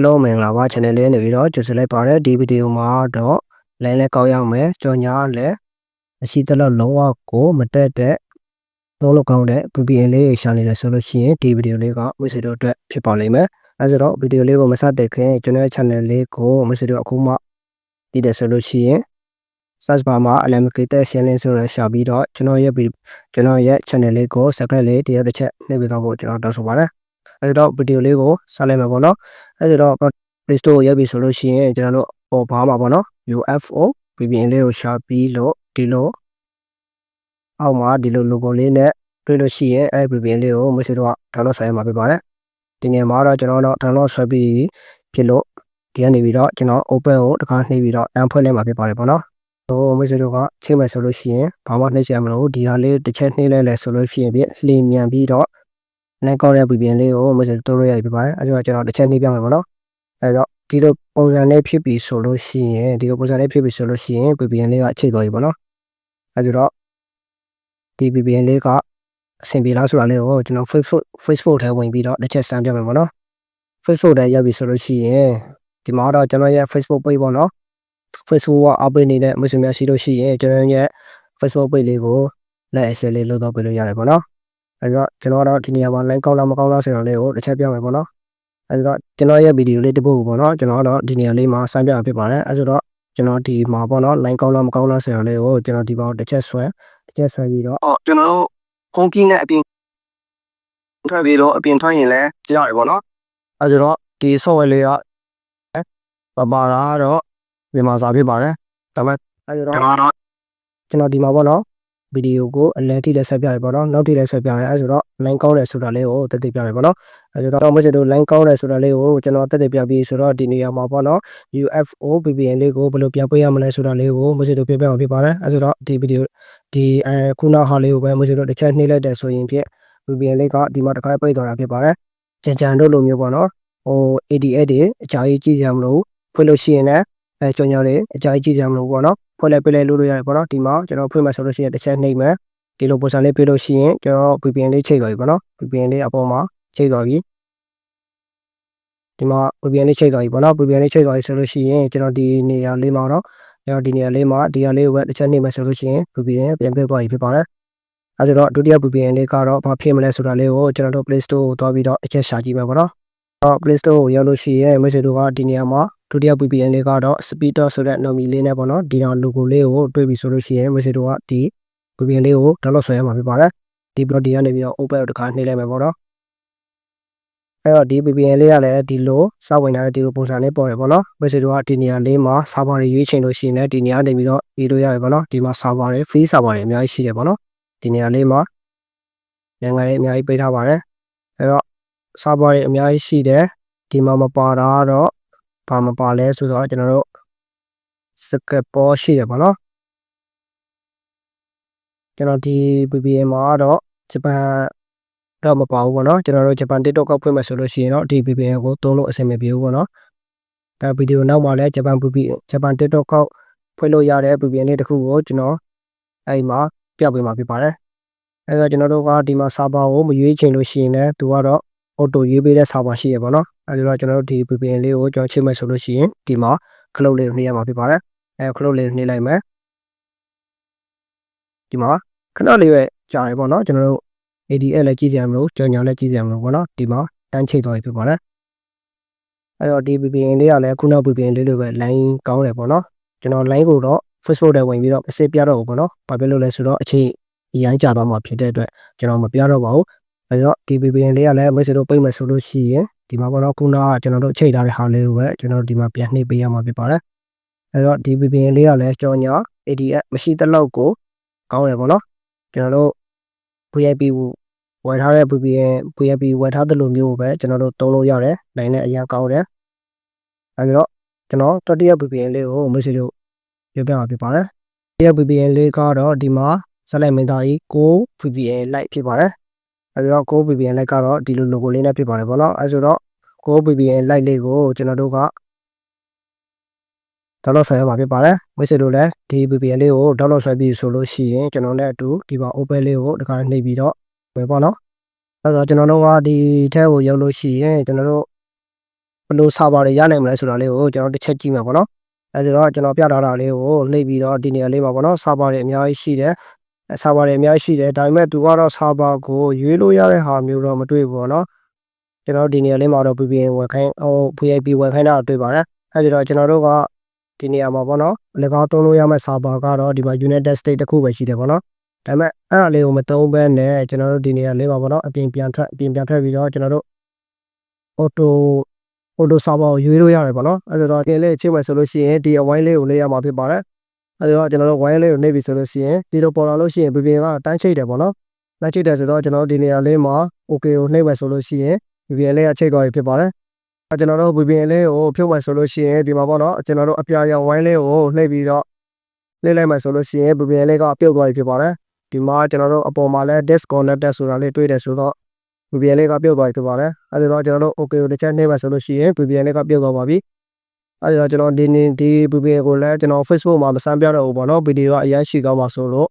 Hello မင်္ဂလာပါ channel လေးနေပြီးတော့ကြိုဆိုလိုက်ပါရစေဒီဗီဒီယိုမှာတော့ line လဲကောက်ရမယ်ကြော်ညာလဲအရှိတလောက်လုံးဝကိုမတက်တဲ့လုံးလောက်ကောင်းတဲ့ VPN လေးရှာနေတယ်ဆိုလို့ရှိရင်ဒီဗီဒီယိုလေးကမိတ်ဆွေတို့အတွက်ဖြစ်ပါလိမ့်မယ်အဲဆိုတော့ဗီဒီယိုလေးကိုမစတဲ့ခင်ကျွန်တော်ရဲ့ channel လေးကိုမိတ်ဆွေတို့အခုမှတည်တယ်ဆိုလို့ရှိရင် search bar မှာ allocated channel ဆိုရရှာပြီးတော့ကျွန်တော်ရဲ့ကျွန်တော်ရဲ့ channel လေးကို subscribe လေးတရက်တစ်ချက်နှိပ်ပေးတော့ဖို့ကျွန်တော်တောင်းဆိုပါတယ် အဲတော့ဗီဒီယိုလေးကိုဆက်လိုက်မှာပေါ့နော်အဲဆိုတော့ Play Store ကိုရိုက်ပြီဆိုလို့ရှိရင်ကျွန်တော်တို့ပေါ်ပါမှာပေါ့နော် UFO VPN လေးကိုရှာပြီးလို့ဒီလိုအောက်မှာဒီလို logo လေးနဲ့တွေ့လို့ရှိရင်အဲ VPN လေးကိုမရှိတော့ download ဆွဲမှာဖြစ်ပါတယ်ဒီနေ့မှာတော့ကျွန်တော်တို့ download ဆွဲပြီးဖြစ်လို့ဒီကနေပြီးတော့ကျွန်တော် open ကိုတခါနှိပ်ပြီးတော့တန်းဖွင့်လိုက်မှာဖြစ်ပါတယ်ပေါ့နော်ဟိုမိတ်ဆွေတို့ကချိန်မယ်ဆိုလို့ရှိရင်ဘာမှနှိပ်ချင်မလို့ဒီဟာလေးတစ်ချက်နှိပ်လိုက်လဲဆိုလို့ရှိရင်ပြလှင်မြန်ပြီးတော့ နိုင်ကောက်တဲ့ VPN လေးကိုမိတ်ဆွေတို့တိုးရရပြပါတယ်အဲဒါကျွန်တော်တစ်ချက်နှိပ်ပြမယ်ပေါ့နော်အဲတော့ဒီလိုပုံစံနဲ့ဖြစ်ပြီဆိုလို့ရှိရင်ဒီလိုပုံစံနဲ့ဖြစ်ပြီဆိုလို့ရှိရင် VPN လေးကချိန်သွားပြီပေါ့နော်အဲဒါတော့ဒီ VPN လေးကအဆင်ပြေလားဆိုတာလေးကိုကျွန်တော် Facebook Facebook ထဲဝင်ပြီးတော့တစ်ချက်စမ်းပြမယ်ပေါ့နော် Facebook ထဲရောက်ပြီဆိုလို့ရှိရင်ဒီမှာတော့ကျွန်တော်ရဲ့ Facebook page ပေါ့နော် Facebook က update နေတဲ့မိတ်ဆွေများရှိလို့ရှိရင်ကျွန်တော်ရဲ့ Facebook page လေးကိုလက် access လေးလုပ်တော့ပေးလို့ရတယ်ပေါ့နော် အဲတော့ကျွန်တော်တော့ဒီနေရာမှာ line ကောက်လားမကောက်လားဆိုတော့လေးကိုတစ်ချက်ပြမယ်ပေါ့နော်အဲတော့ကျွန်တော်ရဲ့ဗီဒီယိုလေးတစ်ပုဒ်ပေါ့နော်ကျွန်တော်တော့ဒီနေရာလေးမှာစမ်းပြဖြစ်ပါတယ်အဲဆိုတော့ကျွန်တော်ဒီမှာပေါ့နော် line ကောက်လားမကောက်လားဆိုတော့လေးကိုကျွန်တော်ဒီဘောတစ်ချက်ဆွဲတစ်ချက်ဆွဲပြီးတော့အော်ကျွန်တော်တို့ home key နဲ့အပြင်ထွက်ပြီးတော့အပြင်ထွက်ရင်လည်းကြားရပေါ့နော်အဲဆိုတော့ဒီ software လေးကပပါတာတော့မြန်မာစာဖြစ်ပါတယ်ဒါပေမဲ့အဲဆိုတော့ကျွန်တော်ဒီမှာပေါ့နော် ဗီဒီယိုကိုအလန်ထိလည်းဆက်ပြရပေါ့နော်နောက်ထိလည်းဆက်ပြရတယ်အဲဆိုတော့ line ကောင်းတယ်ဆိုတာလေးကိုတက်တက်ပြရပေါ့နော်အဲဆိုတော့မစစ်တို့ line ကောင်းတယ်ဆိုတာလေးကိုကျွန်တော်တက်တက်ပြပြီးဆိုတော့ဒီနေရာမှာပေါ့နော် UFO VPN လေးကိုဘယ်လိုပြပေးရမလဲဆိုတာလေးကိုမစစ်တို့ပြပြမှာဖြစ်ပါတယ်အဲဆိုတော့ဒီဗီဒီယိုဒီအဲခုနဟာလေးကိုပဲမစစ်တို့တစ်ချက်နှိပ်လိုက်တယ်ဆိုရင်ဖြစ် VPN လေးကဒီမှာတစ်ခါပိတ်သွားတာဖြစ်ပါတယ်ကြံကြံတို့လိုမျိုးပေါ့နော်ဟို ADS တွေအကြာကြီးကြည့်ကြမလို့ဖွင့်လို့ရှိရင်လည်း အဲကြောင်ကြောင်လေးအကြာကြီးကြည့်ကြမလို့ပေါ့နော်ဖွင့်လိုက်ပြလိုက်လို့လို့ရတယ်ပေါ့နော်ဒီမှာကျွန်တော်ဖွင့်မှဆိုလို့ရှိရင်တစ်ချက်နှိပ်မယ်ဒီလိုပုံစံလေးပြလို့ရှိရင်ကျွန်တော် VPN လေးချိန်သွားပြီပေါ့နော် VPN လေးအပေါ်မှာချိန်သွားပြီဒီမှာ VPN လေးချိန်သွားပြီပေါ့နော် VPN လေးချိန်သွားပြီဆိုလို့ရှိရင်ကျွန်တော်ဒီနေရာလေးမှာတော့ကျွန်တော်ဒီနေရာလေးမှာဒီဟာလေးကိုပဲတစ်ချက်နှိပ်မယ်ဆိုလို့ရှိရင် VPN ပြန်ပြသွားပြီဖြစ်ပါတယ်အဲဆိုတော့ဒုတိယ VPN လေးကတော့ဘာဖြစ်မလဲဆိုတာလေးကိုကျွန်တော်တို့ Play Store ကိုတွားပြီးတော့အချက်ရှာကြည့်မယ်ပေါ့နော်အော် Play Store ကိုရောက်လို့ရှိရင်မိတ်ဆွေတို့ကဒီနေရာမှာ ဒုတိယ VPN လေးကတော့ Speeder ဆိုတဲ့ nomi လေးနဲ့ပေါ့နော်ဒီတော့ logo လေးကိုတွေ့ပြီဆိုလို့ရှိရင်မိတ်ဆွေတို့ကဒီ VPN လေးကို download ဆွဲရမှာဖြစ်ပါတယ်ဒီ blog ဒီကနေပြီးတော့ open ကိုတစ်ခါနှိပ်လိုက်မယ်ပေါ့နော်အဲ့တော့ဒီ VPN လေးကလည်းဒီလိုစဝင်လာတဲ့ဒီလိုပုံစံလေးပေါ်တယ်ပေါ့နော်မိတ်ဆွေတို့ကဒီနေရာလေးမှာ server တွေရွေးချယ်လို့ရှိရင်လည်းဒီနေရာနေပြီးတော့ပြီးလို့ရတယ်ပေါ့နော်ဒီမှာ server တွေ free server တွေအများကြီးရှိတယ်ပေါ့နော်ဒီနေရာလေးမှာနိုင်ငံလေးအများကြီးပေးထားပါတယ်အဲ့တော့ server တွေအများကြီးရှိတယ်ဒီမှာမပါတာတော့ ဘာမပါလဲဆိုတော့ကျွန်တော်တို့စကပေါ်ရှိတယ်ပေါ့နော်ကျွန်တော်ဒီ VPN မှာတော့ဂျပန်တော့မပါဘူးပေါ့နော်ကျွန်တော်တို့ဂျပန် TikTok ကောက်ဖွင့်မယ်ဆိုလို့ရှိရင်တော့ဒီ VPN ကိုသုံးလို့အဆင်မပြေဘူးပေါ့နော်ဒါဗီဒီယိုနောက်မှာလည်းဂျပန် VPN ဂျပန် TikTok ကောက်ဖွင့်လို့ရတဲ့ VPN လေးတစ်ခုကိုကျွန်တော်အဲ့မှာပြပေးမှာဖြစ်ပါတယ်အဲဒါကျွန်တော်တို့ကဒီမှာ server ကိုမရွေးချင်လို့ရှိရင်လည်းသူကတော့ auto ရွေးပေးတဲ့ server ရှိရပါတော့ အဲဒီတော့ကျွန်တော်တို့ဒီ VPN လေးကိုကျွန်တော်ချိန်မယ်ဆိုလို့ရှိရင်ဒီမှာ cloud လေးနှိပ်ရမှာဖြစ်ပါတယ်အဲ cloud လေးနှိပ်လိုက်မယ်ဒီမှာခဏလေးပဲကြာရပေါ့နော်ကျွန်တော်တို့ ADL လည်းကြည့်ကြရမလို့ကြောင်ကြောင်လည်းကြည့်ကြရမလို့ပေါ့နော်ဒီမှာတန်းချိတ်သွားပြီဖြစ်ပါတယ်အဲတော့ဒီ VPN လေးကလည်းခုန VPN လေးလိုပဲ line ကောင်းတယ်ပေါ့နော်ကျွန်တော် line ကိုတော့ Facebook ထဲဝင်ပြီးတော့အစစ်ပြတော့ဘူးပေါ့နော်ဘာဖြစ်လို့လဲဆိုတော့အချိန်အရင်ကြာသွားမှာဖြစ်တဲ့အတွက်ကျွန်တော်မပြတော့ပါဘူး အဲတော့ဒီ VPN လေးကလည်းမိတ်ဆွေတို့ပိတ်မယ်ဆိုလို့ရှိရင်ဒီမှာပေါ့နော်ခုနကကျွန်တော်တို့ချိန်ထားတဲ့ဟာလေးကိုပဲကျွန်တော်ဒီမှာပြန်နှိပ်ပေးရမှာဖြစ်ပါတယ်အဲတော့ဒီ VPN လေးကလည်းကြောင်ညာ ADS မရှိတဲ့လောက်ကိုကောင်းတယ်ပေါ့နော်ကျွန်တော်တို့ VIP ဝယ်ထားတဲ့ VPN VIP ဝယ်ထားတဲ့လိုမျိုးပဲကျွန်တော်တို့သုံးလို့ရတယ်။ line နဲ့အရင်ကောင်းတယ်။အဲဒီတော့ကျွန်တော်တတိယ VPN လေးကိုမိတ်ဆွေတို့ပြောပြမှာဖြစ်ပါတယ်။တတိယ VPN လေးကတော့ဒီမှာဆက်လိုက်မင်းသားကြီးကို VPN Lite ဖြစ်ပါတယ်။ အဲဒီတော့ကို VPN Lite ကတော့ဒီလို logo လေးနဲ့ဖြစ်ပါတယ်ပေါ့နော်။အဲဆိုတော့ကို VPN Lite လေးကိုကျွန်တော်တို့က download ဆွဲရမှာဖြစ်ပါတယ်မိတ်ဆွေတို့လည်းဒီ VPN လေးကို download ဆွဲပြီးဆိုလို့ရှိရင်ကျွန်တော်နဲ့အတူဒီမှာ open လေးကိုတခါနှိပ်ပြီးတော့ပဲပေါ့နော်အဲတော့ကျွန်တော်တို့ကဒီထဲကိုရောက်လို့ရှိရင်ကျွန်တော်တို့ဘယ်လို server တွေရနိုင်မလဲဆိုတာလေးကိုကျွန်တော်တစ်ချက်ကြည့်မှာပေါ့နော်အဲဒီတော့ကျွန်တော်ပြထားတာလေးကိုနှိပ်ပြီးတော့ဒီနေရာလေးမှာပေါ့နော် server တွေအများကြီးရှိတယ် server တွေအများကြီးရှိတယ်ဒါပေမဲ့သူကတော့ server ကိုရွေးလို့ရတဲ့ဟာမျိုးတော့မတွေ့ဘူးပေါ့နော်ကျွန်တော်ဒီနေရာလေးမှာတော့ VPN ဝယ်ခိုင်းဟို VIP ဝယ်ခိုင်းတာတွေ့ပါတယ်အဲဒီတော့ကျွန်တော်တို့ကဒီနေရာမှာပေါ့နော်၎င်းသုံးလို့ရမယ့် server ကတော့ဒီမှာ United States တခုပဲရှိတယ်ပေါ့နော်ဒါပေမဲ့အဲ့ဒါလေးကိုမသုံးဘဲနဲ့ကျွန်တော်တို့ဒီနေရာလေးမှာပေါ့နော်အပြင်ပြန်ထွက်အပြင်ပြန်ထွက်ပြီးတော့ကျွန်တော်တို့ auto auto server ကိုရွေးလို့ရတယ်ပေါ့နော်အဲ့တော့တင်လေးချိန်မယ်ဆိုလို့ရှိရင်ဒီအဝိုင်းလေးကိုလေးရမှာဖြစ်ပါတယ် အဲ့တော့ကျွန်တော်တို့ဝိုင်းလေးကိုနှိပ်ပြီဆိုလို့ရှိရင်ဒီလိုပေါ်လာလို့ရှိရင် VPN ကတန်းချိတ်တယ်ပေါ့နော်တန်းချိတ်တယ်ဆိုတော့ကျွန်တော်တို့ဒီနေရာလေးမှာ OK ကိုနှိပ်မယ်ဆိုလို့ရှိရင် VPN လေးကချိတ်သွားပြီဖြစ်ပါတယ်အဲ့ကျွန်တော်တို့ VPN လေးကိုဖြုတ်မယ်ဆိုလို့ရှိရင်ဒီမှာပေါ့နော်ကျွန်တော်တို့အပြာရောင်ဝိုင်းလေးကိုနှိပ်ပြီးတော့နှိပ်လိုက်မယ်ဆိုလို့ရှိရင် VPN လေးကပြုတ်သွားပြီဖြစ်ပါတယ်ဒီမှာကျွန်တော်တို့အပေါ်မှာလဲ disconnected ဆိုတာလေးတွေ့တယ်ဆိုတော့ VPN လေးကပြုတ်သွားပြီဖြစ်ပါတယ်အဲဒီတော့ကျွန်တော်တို့ OK ကိုတစ်ချက်နှိပ်မယ်ဆိုလို့ရှိရင် VPN လေးကပြုတ်သွားပါပြီ အဲဒီတော့ကျွန်တော်ဒီနေ့ဒီ VPN ကိုလည်းကျွန်တော် Facebook မှာမစမ်းပြတော့ဘူးပေါ့နော်ဗီဒီယိုကအရင်ရှိကောင်းပါဆိုလို့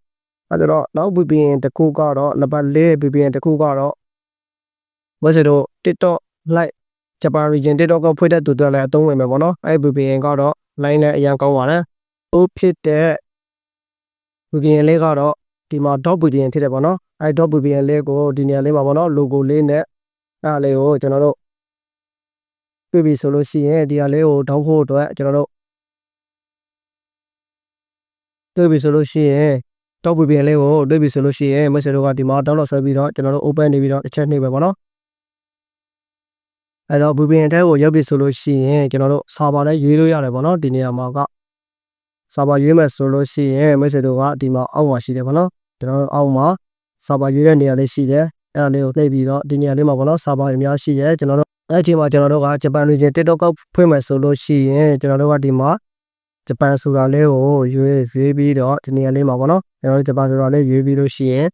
အဲဒီတော့နောက် VPN တစ်ခုကတော့နံပါတ်၄ VPN တစ်ခုကတော့ဝက်စတို့ TikTok like Japan region TikTok ကဖွင့်တဲ့သူတွေလည်းအသုံးဝင်မယ်ပေါ့နော်အဲဒီ VPN ကတော့ line နဲ့အရင်ကောင်းပါတယ်ဟိုဖြစ်တဲ့ VPN လေးကတော့ဒီမှာ dot VPN ဖြစ်တယ်ပေါ့နော်အဲ dot VPN လေးကိုဒီနေရာလေးမှာပေါ့နော် logo လေးနဲ့အဲလေးကိုကျွန်တော်တို့ တွေ့ပြီဆိုလို့ရှိရင်ဒီဟာလေးကို down ဖို့အတွက်ကျွန်တော်တို့တွေ့ပြီဆိုလို့ရှိရင် dot VPN လေးကိုတွေ့ပြီဆိုလို့ရှိရင် message တို့ကဒီမှာ download ဆွဲပြီးတော့ကျွန်တော်တို့ open နေပြီးတော့တစ်ချက်နှိပ်ပဲပေါ့နော်အဲ့တော့ VPN ထဲကိုရောက်ပြီဆိုလို့ရှိရင်ကျွန်တော်တို့ server လည်းရွေးလို့ရတယ်ပေါ့နော်ဒီနေရာမှာက server ရွေးမယ်ဆိုလို့ရှိရင် message တို့ကဒီမှာအောက်မှာရှိတယ်ပေါ့နော်ကျွန်တော်တို့အောက်မှာ server ရွေးတဲ့နေရာလေးရှိတယ်အဲ့ဒါလေးကိုနှိပ်ပြီးတော့ဒီနေရာလေးမှာပေါ့နော် server အများရှိတယ်ကျွန်တော်တို့ အဲ့ဒီမှာကျွန်တော်တို့ကဂျပန် region TikTok ကောက်ဖွင့်မယ်ဆိုလို့ရှိရင်ကျွန်တော်တို့ကဒီမှာဂျပန်ဆိုတာလေးကိုရွေးရွေးပြီးတော့ဒီနေရာလေးမှာပေါ့နော်ကျွန်တော်တို့ဂျပန်ဆိုတာလေးရွေးပြီးလို့ရှိရင်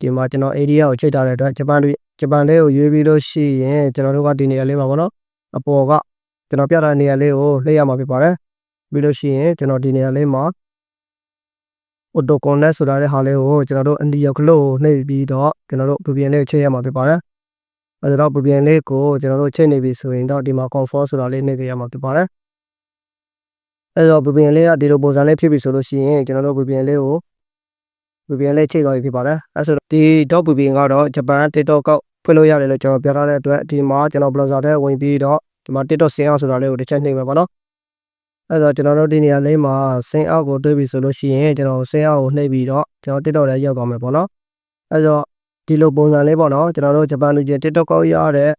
ဒီမှာကျွန်တော် area ကိုချိန်ထားတဲ့အတွက်ဂျပန်ဂျပန်လေးကိုရွေးပြီးလို့ရှိရင်ကျွန်တော်တို့ကဒီနေရာလေးမှာပေါ့နော်အပေါ်ကကျွန်တော်ပြထားတဲ့နေရာလေးကိုလှည့်ရမှာဖြစ်ပါတယ်ပြီးလို့ရှိရင်ကျွန်တော်ဒီနေရာလေးမှာ auto connect ဆိုတာတဲ့ဟာလေးကိုကျွန်တော်တို့အန်ဒီရောက်ခလို့နှိပ်ပြီးတော့ကျွန်တော်တို့ VPN လေးကိုချိန်ရမှာဖြစ်ပါတယ် အဲဒါတော့ VPN လေးကိုကျွန်တော်တို့ချိန်နေပြီဆိုရင်တော့ဒီမှာ confirm ဆိုတာလေးနှိပ်ပြရမှာဖြစ်ပါတယ်အဲတော့ VPN လေးကဒီလိုပုံစံလေးဖြစ်ပြီဆိုလို့ရှိရင်ကျွန်တော်တို့ VPN လေးကို VPN လေးချိန်သွားပြီဖြစ်ပါတယ်အဲဆိုတော့ဒီ .vpn ကတော့ဂျပန် TikTok ကောက်ဖွင့်လို့ရတယ်လို့ကျွန်တော်ပြောထားတဲ့အတွက်ဒီမှာကျွန်တော် browser ထဲဝင်ပြီးတော့ဒီမှာ TikTok ဆင်းအောင်ဆိုတာလေးကိုတစ်ချက်နှိပ်မယ်ပေါ့နော်အဲ့တော့ကျွန်တော်တို့ဒီနေရာလေးမှာဆင်းအောက်ကိုတွေးပြီဆိုလို့ရှိရင်ကျွန်တော်ဆင်းအောက်ကိုနှိပ်ပြီးတော့ကျွန်တော် TikTok ထဲရောက်သွားမယ်ပေါ့နော်အဲ့တော့ ဒီလိုပုံစံလေးပေါ့နော်ကျွန်တော်တို့ဂျပန်လူချင်း TikTok ကောက်ရတဲ့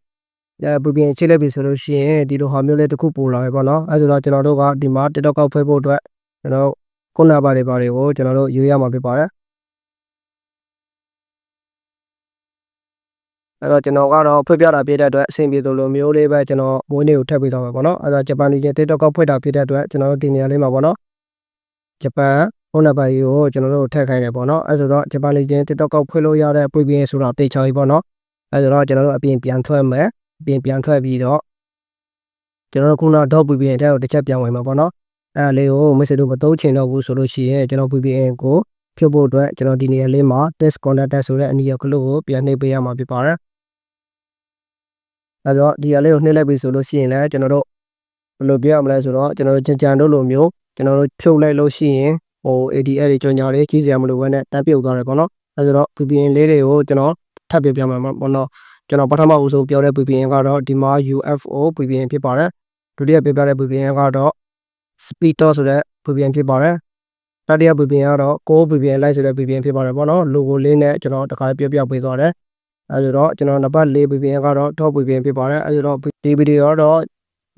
အဲ VPN ချိတ်လိုက်ပြီဆိုလို့ရှိရင်ဒီလိုဟာမျိုးလေးတစ်ခုပို့လာပဲပေါ့နော်အဲ့ဆိုတော့ကျွန်တော်တို့ကဒီမှာ TikTok ကောက်ဖွဲ့ဖို့အတွက်ကျွန်တော်ခုနပါတွေပါတွေကိုကျွန်တော်တို့ရွေးရမှာဖြစ်ပါတယ်အဲ့တော့ကျွန်တော်ကတော့ဖွင့်ပြတာဖြစ်တဲ့အတွက်အဆင်ပြေသလိုမျိုးလေးပဲကျွန်တော်မွေးနေ့ကိုထပ်ပြီးတော့ပါပေါ့နော်အဲ့တော့ဂျပန်လူချင်း TikTok ကောက်ဖွင့်တာဖြစ်တဲ့အတွက်ကျွန်တော်တို့ဒီနေရာလေးမှာပေါ့နော်ဂျပန် ဖုန်းနံပါတ်ကြီးကိုကျွန်တော်တို့ထည့်ခိုင်းတယ်ပေါ့နော်အဲ့ဆိုတော့ဂျပန်လူချင်း TikTok ကောက်ဖွင့်လို့ရတဲ့ VPN ဆိုတာတေချာကြီးပေါ့နော်အဲ့ဆိုတော့ကျွန်တော်တို့အပြင်ပြန်ထွက်မယ်အပြင်ပြန်ထွက်ပြီးတော့ကျွန်တော်တို့ခုန .vpn တဲ့ကိုတစ်ချက်ပြန်ဝင်မှာပေါ့နော်အဲ့ဒါလေးကို message တို့မသုံးချင်တော့ဘူးဆိုလို့ရှိရင်ကျွန်တော် VPN ကိုဖြုတ်ဖို့အတွက်ကျွန်တော်ဒီနေရာလေးမှာ disconnected ဆိုတဲ့အနီရောကလို့ကိုပြန်နှိပ်ပေးရမှာဖြစ်ပါတယ်အဲတော့ဒီအလေးကိုနှိပ်လိုက်ပြီဆိုလို့ရှိရင်လည်းကျွန်တော်တို့ဘယ်လိုပြောရမလဲဆိုတော့ကျွန်တော်တို့ကြံကြံတို့လိုမျိုးကျွန်တော်တို့ဖြုတ်လိုက်လို့ရှိရင် ဟို ADL တွေကြော်ညာတွေကြီးစရာမလိုဘဲနဲ့တန်းပြုတ်သွားတယ်ပေါ့နော်အဲဆိုတော့ VPN လေးတွေကိုကျွန်တော်ထပ်ပြပြမှာပေါ့နော်ကျွန်တော်ပထမဦးဆုံးပြောတဲ့ VPN ကတော့ဒီမှာ UFO VPN ဖြစ်ပါတယ်ဒုတိယပြပြတဲ့ VPN ကတော့ Speedo ဆိုတဲ့ VPN ဖြစ်ပါတယ်တတိယ VPN ကတော့ Go VPN လိုက်ဆိုတဲ့ VPN ဖြစ်ပါတယ်ပေါ့နော် logo လေးနဲ့ကျွန်တော်တခါပြပြပေးသွားတယ်အဲဆိုတော့ကျွန်တော်နံပါတ်၄ VPN ကတော့ top VPN ဖြစ်ပါတယ်အဲဆိုတော့ဒီဗီဒီယိုတော့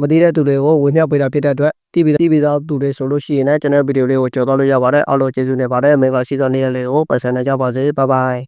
မသိတဲ့သူတွေကိုဝင်မြောက်ပေးတာဖြစ်တဲ့အတွက်တီးပြီးတီးပြီးသားသူတွေဆိုလို့ရှိရင်လည်းကျွန်တော်ဗီဒီယိုလေးကိုကြော်သွားလို့ရပါတယ်အားလုံးကျေးဇူးတင်ပါတယ်မင်္ဂလာရှိသောနေ့ရက်လေးကိုပတ်စံနေကြပါစေဘိုင်ဘိုင်